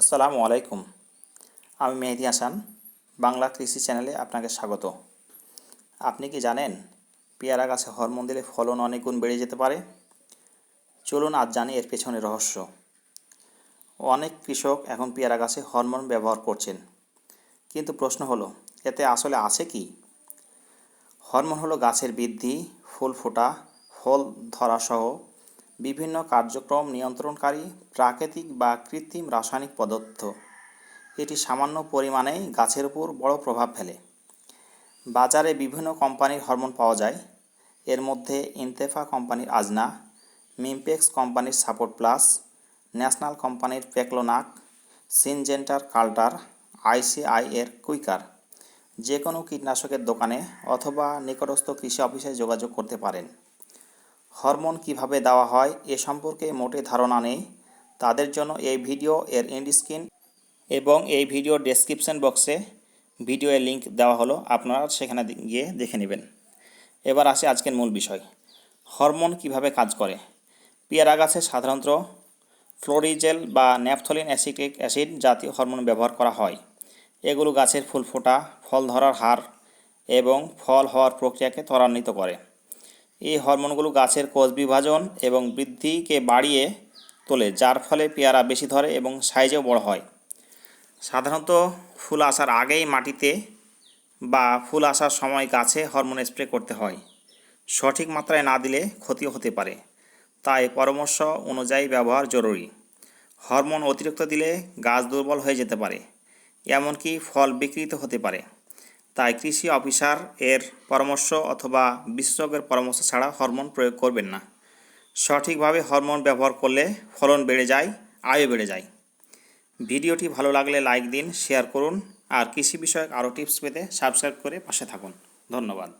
আসসালামু আলাইকুম। আমি মেহেদি হাসান, বাংলা কৃষি চ্যানেলে আপনাকে স্বাগত। আপনি কি জানেন পেয়ারা গাছে হরমোন দিলে ফলন অনেক গুণ বেড়ে যেতে পারে? চলুন আজ জানি এর পেছনে রহস্য। অনেক কৃষক এখন পেয়ারা গাছে হরমোন ব্যবহার করছেন। কিন্তু প্রশ্ন হলো, এতে আসলে আছে কি? হরমোন হলো গাছের বৃদ্ধি, ফুল ফোটা, ফল ধরা সহ বিভিন্ন কার্যক্রম নিয়ন্ত্রণকারী প্রাকৃতিক বা কৃত্রিম রাসায়নিক পদার্থ। এটি সামান্য পরিমাণে গাছের উপর বড় প্রভাব ফেলে। বাজারে বিভিন্ন কোম্পানির হরমোন পাওয়া যায়। এর মধ্যে ইনতেফা কোম্পানির আজনা মিমপেক্স কোম্পানির সাপোর্ট প্লাস, ন্যাশনাল কোম্পানির পেকলোনাক, সিনজেন্টার কাল্টার, আইসিআই এর কুইকার। যে কোনো কীটনাশকের দোকানে অথবা নিকটস্থ কৃষি অফিসে যোগাযোগ করতে পারেন। হরমোন কীভাবে দেওয়া হয় এ সম্পর্কে মোটে ধারণা নেই। তাদের জন্য এই ভিডিও এর এন্ড স্ক্রিন এবং এই ভিডিও ডেসক্রিপশন বক্সে ভিডিও এর লিঙ্ক দেওয়া হলো, আপনারা সেখানে গিয়ে দেখে নেবেন। এবার আসে আজকের মূল বিষয়। হরমোন কীভাবে কাজ করে? পেয়ারা গাছে সাধারণত ফ্লোরিজেল বা ন্যাপথলিন অ্যাসিটিক অ্যাসিড জাতীয় হরমোন ব্যবহার করা হয়। এগুলো গাছের ফুল ফোটা, ফল ধরার হার এবং ফল হওয়ার প্রক্রিয়াকে ত্বরান্বিত করে। এই হরমোনগুলো গাছের কোষ বিভাজন এবং বৃদ্ধিকে বাড়িয়ে তোলে, যার ফলে পেয়ারা বেশি ধরে এবং সাইজেও বড় হয়। সাধারণত ফুল আসার আগেই মাটিতে বা ফুল আসার সময় গাছে হরমোন স্প্রে করতে হয়। সঠিক মাত্রায় না দিলে ক্ষতিও হতে পারে। তাই পরামর্শ অনুযায়ী ব্যবহার জরুরি। হরমোন অতিরিক্ত দিলে গাছ দুর্বল হয়ে যেতে পারে, এমনকি ফল বিকৃত হতে পারে। তাই কৃষি অফিসার এর পরামর্শ অথবা বিশেষজ্ঞের পরামর্শ ছাড়া হরমোন প্রয়োগ করবেন না। সঠিকভাবে হরমোন ব্যবহার করলে ফলন বেড়ে যায়, আয়ও বেড়ে যায়। ভিডিওটি ভালো লাগলে লাইক দিন, শেয়ার করুন, আর কৃষি বিষয়ক আরও টিপস পেতে সাবস্ক্রাইব করে পাশে থাকুন। ধন্যবাদ।